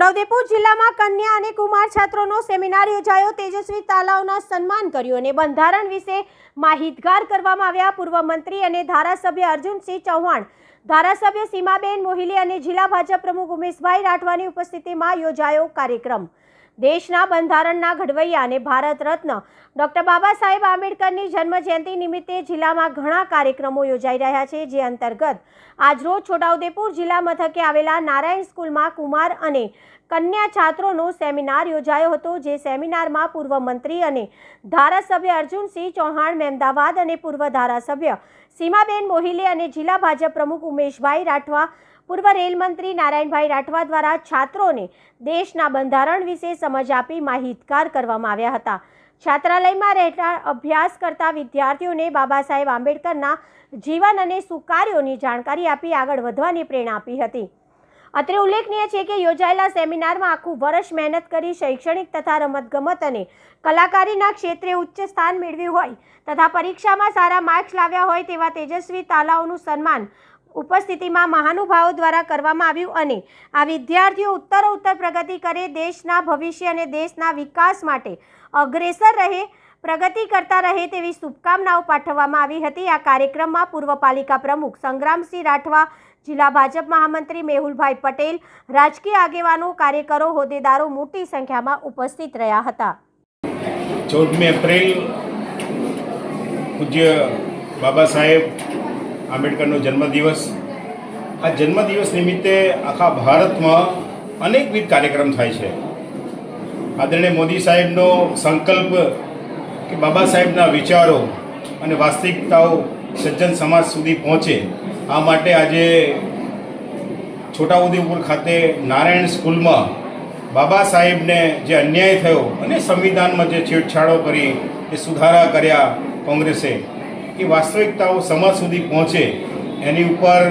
છોટાઉદેપુર જિલ્લામાં કન્યા અને કુમાર છાત્રોનો સેમિનાર યોજાયો. તેજસ્વી તાલાઓના સન્માન કર્યું અને બંધારણ વિશે માહિતગાર કરવામાં આવ્યા. પૂર્વ મંત્રી અને ધારાસભ્ય અર્જુનસિંહ ચૌહાણ, ધારાસભ્ય સીમાબેન મોહિલી અને જિલ્લા ભાજપ પ્રમુખ ઉમેશભાઈ રાઠવાની ઉપસ્થિતિમાં યોજાયો કાર્યક્રમ. દેશના બંધારણના ઘડવૈયા અને ભારત રત્ન. ડોક્ટર બાબા સાહેબ આંબેડકરની જન્મજયંતિ નિમિત્તે જિલ્લામાં ઘણા કાર્યક્રમો યોજાઈ રહ્યા છે, જે અંતર્ગત આજરોજ છોટાઉદેપુર જિલ્લા મથકે આવેલા નારાયણ સ્કૂલમાં કુમાર અને કન્યા છાત્રોનો સેમિનાર યોજાયો હતો, જે સેમિનારમાં પૂર્વ મંત્રી અને ધારાસભ્ય અર્જુનસિંહ ચૌહાણ, મહેમદાવાદ અને પૂર્વ ધારાસભ્ય સીમાબેન મોહિલે અને જિલ્લા ભાજપ પ્રમુખ ઉમેશભાઈ રાઠવા, પૂર્વ રેલ મંત્રી નારાયણભાઈ રાઠવા દ્વારા છાત્રોને દેશના બંધારણ વિશે સમજ આપી માહિતગાર કરવામાં આવ્યા હતા. છાત્રાલયમાં રહેતા અભ્યાસ કરતા વિદ્યાર્થીઓને બાબા સાહેબ આંબેડકરના જીવન અને સુકાર્યોની જાણકારી આપી આગળ વધવાની પ્રેરણા આપી હતી. અત્રે ઉલ્લેખનીય છે કે યોજાયેલા સેમિનારમાં આખું વર્ષ મહેનત કરી શૈક્ષણિક તથા રમતગમત અને કલાકારીના ક્ષેત્રે ઉચ્ચ સ્થાન મેળવ્યું હોય તથા પરીક્ષામાં સારા માર્ક્સ લાવ્યા હોય તેવા તેજસ્વી તાલાઓનું સન્માન ઉપસ્થિતિમાં મહાનુભાવો દ્વારા કરવામાં આવ્યું અને આ વિદ્યાર્થીઓ ઉત્તરોત્તર પ્રગતિ કરે દેશના ભવિષ્ય અને દેશના વિકાસ માટે અગ્રેસર રહે પ્રગતિ કરતા રહે તેવી શુભકામનાઓ પાઠવવામાં આવી હતી. આ કાર્યક્રમમાં પૂર્વ પાલિકા પ્રમુખ સંગ્રામસિંહ રાઠવા, જિલ્લા ભાજપ મહામંત્રી મેહુલભાઈ પટેલ, રાજકીય આગેવાનો, કાર્યકરો, હોદ્દેદારો મોટી સંખ્યામાં ઉપસ્થિત રહ્યા હતા. ચૌદમી એપ્રિલ પૂજ્ય બાબા સાહેબ આંબેડકરનો જન્મદિવસ. આ જન્મદિવસ નિમિત્તે આખા ભારતમાં અનેકવિધ કાર્યક્રમ થાય છે. આદરણીય મોદી સાહેબનો સંકલ્પ કે બાબા સાહેબના વિચારો અને વાસ્તવિકતાઓ સજ્જન સમાજ સુધી પહોંચે. આ માટે આજે છોટાઉદેપુર ખાતે નારાયણ સ્કૂલમાં બાબા સાહેબને જે અન્યાય થયો અને સંવિધાનમાં જે છેડછાડો કરી એ સુધારા કર્યા કોંગ્રેસે, એ વાસ્તવિકતાઓ સમાજ સુધી પહોંચે. એની ઉપર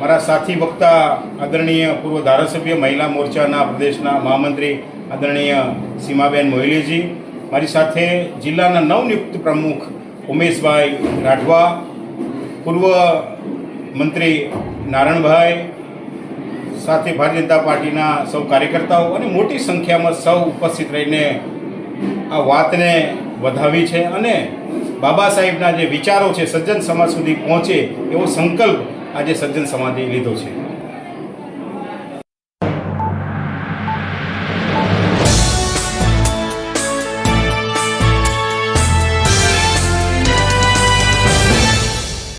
મારા સાથી વક્તા આદરણીય પૂર્વ ધારાસભ્ય મહિલા મોરચાના પ્રદેશના મહામંત્રી આદરણીય સીમાબેન મોહિલીજી મારી સાથે જિલ્લાના નવનિયુક્ત પ્રમુખ ઉમેશભાઈ રાઠવા, પૂર્વ મંત્રી નારણભાઈ, સાથે ભારતીય જનતા પાર્ટીના સૌ કાર્યકર્તાઓ અને મોટી સંખ્યામાં સૌ ઉપસ્થિત રહીને આ વાતને વધાવી છે અને બાબા સાહેબના જે વિચારો છે, સજ્જન સમાજ સુધી પહોંચે એવો સંકલ્પ આજે સજ્જન સમાજે લીધો છે.